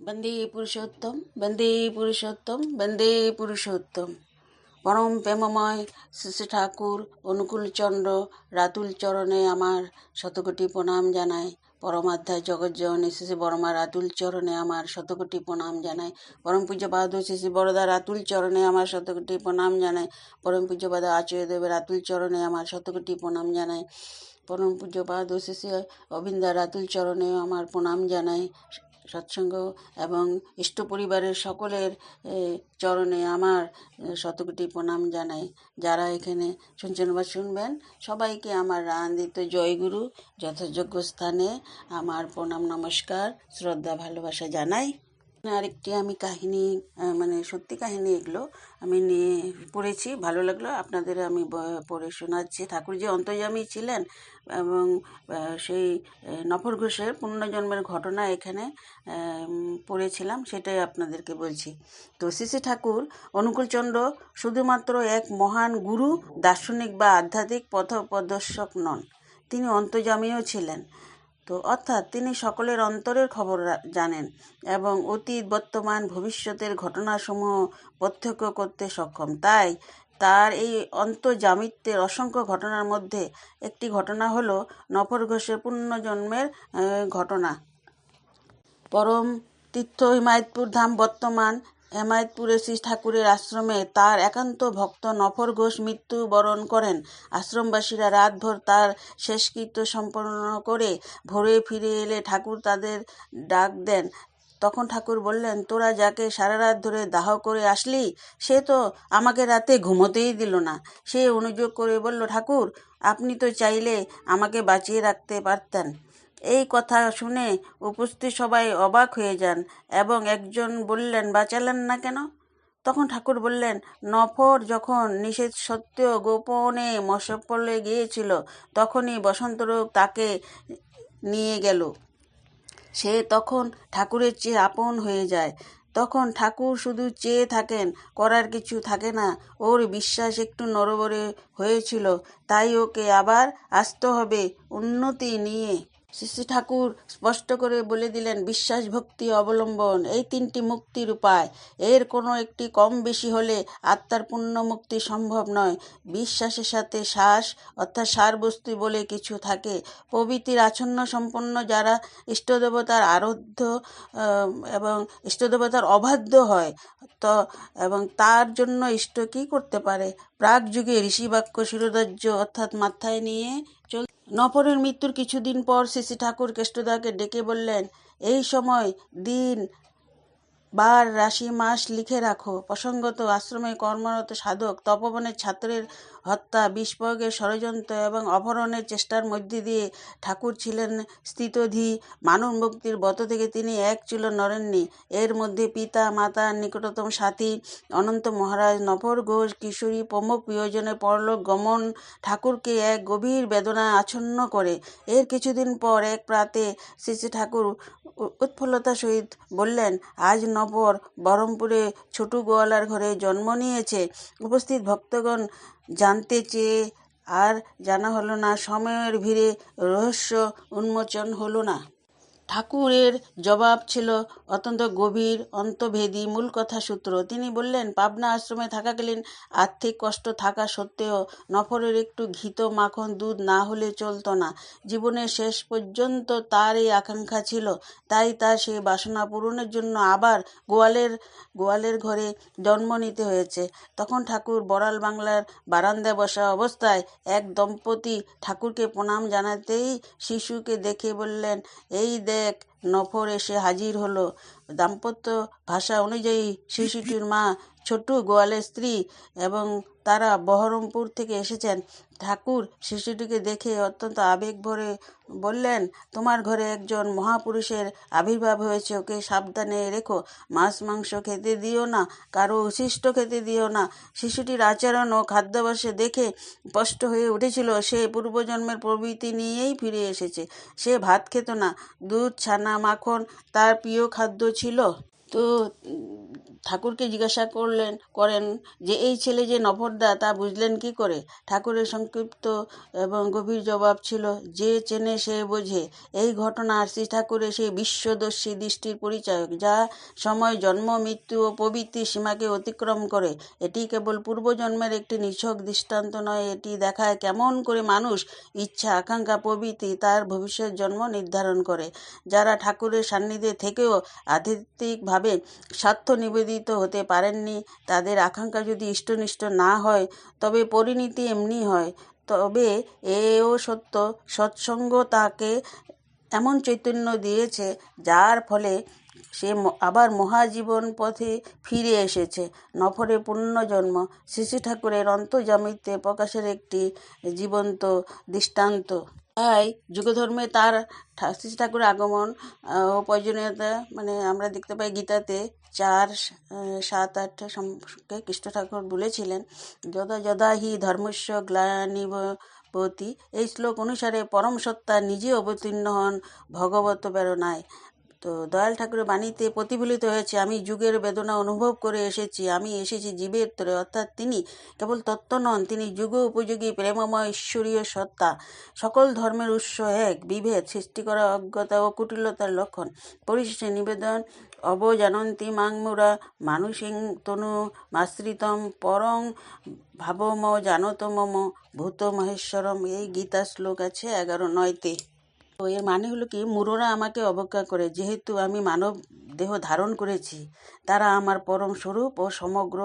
বন্দে পুরুষোত্তম বন্দে পুরুষোত্তম বন্দে পুরুষোত্তম। পরম প্রেমময় শ্রী ঠাকুর অনুকূলচন্দ্র রাতুল চরণে আমার শতকোটি প্রণাম জানাই পরমাধ্যায় জগজ্জননী শ্রী বর্মা রাতুল চরণে আমার শতকোটি প্রণাম জানায়। পরম পূজ্যপাদ শ্রী বরদা রাতুল চরণে আমার শতকোটি প্রণাম জানাই পরম পূজ্যপাদ আচার্যদেবের রাতুল চরণে আমার শতকোটি প্রণাম জানাই পরম পূজ্যপাদ শ্রী অবিন্দা রাতুল চরণে আমার প্রণাম জানাই সৎসঙ্গ এবং ইষ্ট পরিবারের সকলের চরণে আমার শতকটি প্রণাম জানাই। যারা এখানে শুনছেন বা শুনবেন, সবাইকে আমার আনন্দিত জয়গুরু যথাযোগ্য স্থানে আমার প্রণাম নমস্কার, শ্রদ্ধা, ভালোবাসা জানাই। আরেকটি আমি কাহিনী মানে সত্যি কাহিনী এগুলো আমি নিয়ে পড়েছি, ভালো লাগল। আপনাদের আমি পড়ে শোনাচ্ছি। ঠাকুর যে অন্তর্যামী ছিলেন এবং সেই নফর ঘোষের পুনর্জন্মের ঘটনা এখানে পড়েছিলাম, সেটাই আপনাদেরকে বলছি। তো শ্রী ঠাকুর অনুকূলচন্দ্র শুধুমাত্র এক মহান গুরু, দার্শনিক বা আধ্যাত্মিক পথপ্রদর্শক নন, তিনি অন্তর্যামীও ছিলেন। অর্থাৎ তিনি সকলের অন্তরের খবর জানেন এবং অতীত, বর্তমান, ভবিষ্যতের ঘটনাসমূহ প্রত্যক্ষ করতে সক্ষম। তাই তার এই অন্তর্জামিত্বের অসংখ্য ঘটনার মধ্যে একটি ঘটনা হলো নফর ঘোষের পুনর্জন্মের ঘটনা। পরম তীর্থ হিমায়তপুর ধাম বর্তমান হেমায়তপুরে শ্রী ঠাকুরের আশ্রমে তার একান্ত ভক্ত নফর ঘোষ মৃত্যুবরণ করেন। আশ্রমবাসীরা রাতভর তার শেষকৃত্য সম্পন্ন করে ভোরে ফিরে এলে ঠাকুর তাদের ডাক দেন। তখন ঠাকুর বললেন, তোরা যাকে সারা রাত ধরে দাহ করে আসলি, সে তো আমাকে রাতে ঘুমোতেই দিল না। সে অনুযোগ করে বলল, ঠাকুর, আপনি তো চাইলে আমাকে বাঁচিয়ে রাখতে পারতেন। এই কথা শুনে উপস্থিত সবাই অবাক হয়ে যান এবং একজন বললেন, বাঁচালেন না কেন? তখন ঠাকুর বললেন, নফর যখন নিষেধ সত্ত্বেও গোপনে মশপলে গিয়েছিল, তখনই বসন্তরোগ তাকে নিয়ে গেল। সে তখন ঠাকুরের চেয়ে আপন হয়ে যায়। তখন ঠাকুর শুধু চেয়ে থাকেন, করার কিছু থাকে না। ওর বিশ্বাস একটু নরবরে হয়েছিল, তাই ওকে আবার আসতে হবে উন্নতি নিয়ে। শ্রী ঠাকুর স্পষ্ট করে বলে দিলেন, বিশ্বাস, ভক্তি, অবলম্বন, এই তিনটি মুক্তির উপায়। এর কোনো একটি কম বেশি হলে আত্মার পূর্ণ মুক্তি সম্ভব নয়। বিশ্বাসের সাথে শ্বাস, অর্থাৎ সার বস্তু বলে কিছু থাকে। প্রভৃতির আচ্ছন্ন সম্পন্ন যারা ইষ্টদেবতার আরাধ্য এবং ইষ্টদেবতার অবাধ্য হয়, তো, এবং তার জন্য ইষ্ট কী করতে পারে? প্রাক যুগে ঋষিবাক্য শিরোধার্য অর্থাৎ মাথায় নিয়ে চল নপরের মৃত্যুর কিছুদিন পর শ্রী ঠাকুর কেষ্টদাকে ডেকে বললেন, এই সময় দিন বার রাশি মাস লিখে রাখো। প্রসঙ্গত, আশ্রমে কর্মরত সাধক, তপবনের ছাত্রের হত্যা, বিস্ফোরকের ষড়যন্ত্র এবং অপহরণের চেষ্টার মধ্যে দিয়ে ঠাকুর ছিলেন স্থিতধি। মানব মুক্তির বত থেকে তিনি এক চুলো নড়েননি। এর মধ্যে পিতা, মাতা, নিকটতম সাথী, অনন্ত মহারাজ, নফর ঘোষ, কিশোরী, প্রমুখ প্রিয়জনের পরলোক গমন ঠাকুরকে এক গভীর বেদনা আচ্ছন্ন করে। এর কিছুদিন পর এক প্রাতে শ্রী ঠাকুর উ- উৎফুল্লতার সহিত বললেন, আজ নবর বহরমপুরে ছোটু গোয়ালার ঘরে জন্ম নিয়েছে। উপস্থিত ভক্তগণ জানতে চেয়ে আর জানা হলো না, সময়ের ভিড়ে রহস্য উন্মোচন হলো না। ঠাকুরের জবাব ছিল অত্যন্ত গভীর অন্তভেদী মূল কথা সূত্র। তিনি বললেন, পাবনা আশ্রমে থাকাকালীন আর্থিক কষ্ট থাকা সত্ত্বেও নফরের একটু ঘিত মাখন দুধ না হলে চলতো না। জীবনের শেষ পর্যন্ত তার এই আকাঙ্ক্ষা ছিল। তাই তার সেই বাসনা পূরণের জন্য আবার গোয়ালের গোয়ালের ঘরে জন্ম নিতে হয়েছে। তখন ঠাকুর বড়াল বাংলার বারান্দায় বসা অবস্থায় এক দম্পতি ঠাকুরকে প্রণাম জানাতেই শিশুকে দেখে বললেন, এই দেখ নফর এসে হাজির হলো। দাম্পত্য ভাষা অনুযায়ী শিশুটির মা ছোট গোয়ালের স্ত্রী এবং তারা বহরমপুর থেকে এসেছেন। ঠাকুর শিশুটিকে দেখে অত্যন্ত আবেগ ভরে বললেন, তোমার ঘরে একজন মহাপুরুষের আবির্ভাব হয়েছে, ওকে সাবধানে রেখো। মাছ, মাংস খেতে দিও না, কারও উশিষ্ট খেতে দিও না। শিশুটির আচরণ ও খাদ্যাভ্যাসে দেখে স্পষ্ট হয়ে উঠেছিল, সে পূর্বজন্মের প্রবৃত্তি নিয়েই ফিরে এসেছে। সে ভাত খেত না, দুধ, ছানা, মাখন, তার প্রিয় খাদ্য ছিল। তো, ঠাকুরকে জিজ্ঞাসা করলেন, করেন যে, এই ছেলে যে নভরদা তা বুঝলেন কি করে? ঠাকুরের সংক্ষিপ্ত এবং গভীর জবাব ছিল, যে চেনে সে বোঝে। এই ঘটনা আর শ্রী ঠাকুরের সেই বিশ্বদর্শী দৃষ্টির পরিচায়ক, যা সময়, জন্ম, মৃত্যু ও প্রবৃত্তির সীমাকে অতিক্রম করে। এটি কেবল পূর্বজন্মের একটি নিছক দৃষ্টান্ত নয়, এটি দেখায় কেমন করে মানুষ ইচ্ছা, আকাঙ্ক্ষা প্রভৃতি তার ভবিষ্যৎ জন্ম নির্ধারণ করে। যারা ঠাকুরের সান্নিধ্যে থেকেও আধ্যাত্মিকভাবে স্বার্থ নিবেদিত হতে পারেননি। তাদের আকাঙ্ক্ষা যদি ইষ্টনিষ্ট না হয়, তবে পরিণতি এমনি হয়। তবে এও সত্য, সৎসঙ্গ তাকে এমন চৈতন্য দিয়েছে, যার ফলে সে আবার মহাজীবন পথে ফিরে এসেছে। নফরে পুণ্যজন্ম শ্রী ঠাকুরের অন্তর্জামিতে প্রকাশের একটি জীবন্ত দৃষ্টান্ত। তাই যুগধর্মে তার শ্রী ঠাকুর আগমন ও প্রয়োজনীয়তা মানে আমরা দেখতে পাই গীতাতে চার সাত, আট সম্পর্কে কৃষ্ণ ঠাকুর বলেছিলেন, যদা যদা হি ধর্মস্য গ্লানিবতী এই শ্লোক অনুসারে পরম সত্তা নিজে অবতীর্ণ হন ভগবত প্রেরণায়। তো দয়াল ঠাকুরের বাণীতে প্রতিফলিত হয়েছে, আমি যুগের বেদনা অনুভব করে এসেছি, আমি এসেছি জীবের তরে। অর্থাৎ তিনি কেবল তত্ত্ব নন, তিনি যুগ উপযোগী, প্রেমময়, ঈশ্বরীয় সত্তা। সকল ধর্মের উৎস এক, বিভেদ সৃষ্টি করা অজ্ঞতা ও কুটিলতার লক্ষণ। পরিশেষে নিবেদন, অবজানন্তি মাংমুরা মানুষিং তনু মাশ্রিতম পরং ভাবম জানত মম ভূত মহেশ্বরম। এই গীতা শ্লোক আছে এগারো নয়তে। তো এর মানে হলো কি? মুরোরা আমাকে অবজ্ঞা করে। যেহেতু আমি মানব দেহ ধারণ করেছি, তারা আমার পরম স্বরূপ ও সমগ্র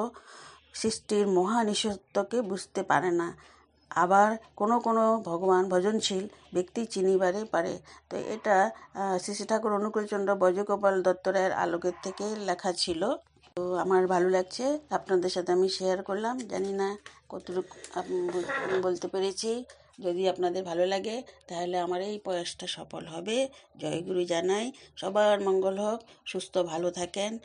সৃষ্টির মহানিসত্বকে বুঝতে পারে না। আবার কোনো কোনো ভগবান ভজনশীল ব্যক্তি চিনিবারে পারে। তো এটা শ্রী ঠাকুর অনুকূলচন্দ্র বজগোপাল দত্ত রায়ের আলোকের থেকে লেখা ছিল। তো আমার ভালো লাগছে। আপনাদের সাথে আমি শেয়ার করলাম। জানি না কতটুকু বলতে পেরেছি। যদি আপনাদের ভালো লাগে, তাহলে আমার এই প্রয়াসটা সফল হবে। জয়গুরু জানাই। সবার মঙ্গল হোক, সুস্থ, ভালো থাকেন।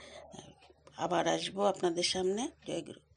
আবার আসব আপনাদের সামনে। জয়গুরু